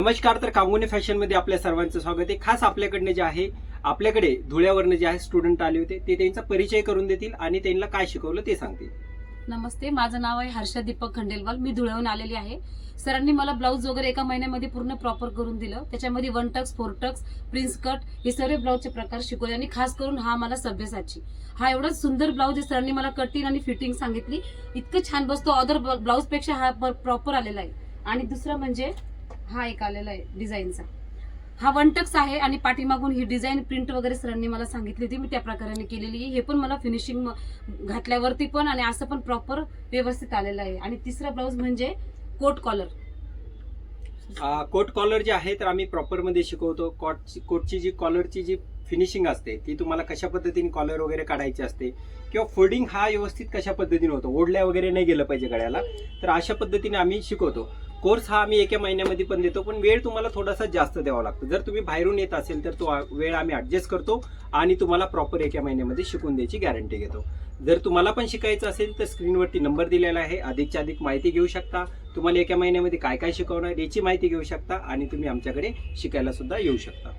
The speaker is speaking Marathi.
नमस्कार तर कांगुने फॅशनमध्ये आपल्या सर्वांचं स्वागत आहे. खास आपल्याकडनं जे आहे आपल्याकडे धुळ्यावरनं जे आहे स्टुडंट आले होते. ते त्यांचा परिचय करून देतील आणि त्यांना काय शिकवलं ते सांगतील. नमस्ते माझं नाव आहे हर्षा दीपक खंडेलवाल. मी धुळ्याहून आलेली आहे. सरांनी मला ब्लाऊज वगैरे एका महिन्यामध्ये पूर्ण प्रॉपर करून दिलं. त्याच्यामध्ये one tucks four tucks prince cut हे सर्व ब्लाऊजचे प्रकार शिकवले आणि खास करून हा मला सभ्यसाची. हा एवढा सुंदर ब्लाऊज आहे सरांनी मला कटिंग आणि फिटिंग सांगितली. इतकं छान बसतो अदर ब्लाऊजपेक्षा हा प्रॉपर आलेला आहे. आणि दुसरं म्हणजे हा एक आलेला आहे डिझाईनचा. हा वनटक्स आहे आणि पाठीमागून ही डिझाईन प्रिंट वगैरे सरांनी मला सांगितली होती. मी त्या प्रकाराने केलेली आहे. हे पण मला फिनिशिंग घातल्यावरती पण आणि असं पण प्रॉपर व्यवस्थित आलेलं आहे. आणि तिसरा ब्लाऊज म्हणजे कोट कॉलर आ, कोट कॉलर जे आहे तर आम्ही प्रॉपरमध्ये शिकवतो. कॉट कोटची जी कॉलरची जी फिनिशिंग असते ती तुम्हाला कशा पद्धतीने कॉलर वगैरे काढायची असते किंवा फोल्डिंग हा व्यवस्थित कशा पद्धतीने होतो? ओढल्या वगैरे नाही गेलं पाहिजे गळ्याला. तर अशा पद्धतीने आम्ही शिकवतो. कोर्स हा आम्ही एका महिन्यामध्ये पण देतो पण वेळ तुम्हाला थोडासा जास्त द्यावा लागतो. जर तुम्ही बाहेरून येत असेल तर तो वेळ आम्ही ॲडजस्ट करतो आणि तुम्हाला प्रॉपर एका महिन्यामध्ये शिकून द्यायची गॅरंटी घेतो. जर तुम्हाला पण शिकायचं असेल तर स्क्रीनवरती नंबर दिलेला आहे. अधिकच्या अधिक माहिती घेऊ शकता. तुम्हाला एका महिन्यामध्ये काय काय शिकवणार याची माहिती घेऊ शकता आणि तुम्ही आमच्याकडे शिकायला सुद्धा येऊ शकता.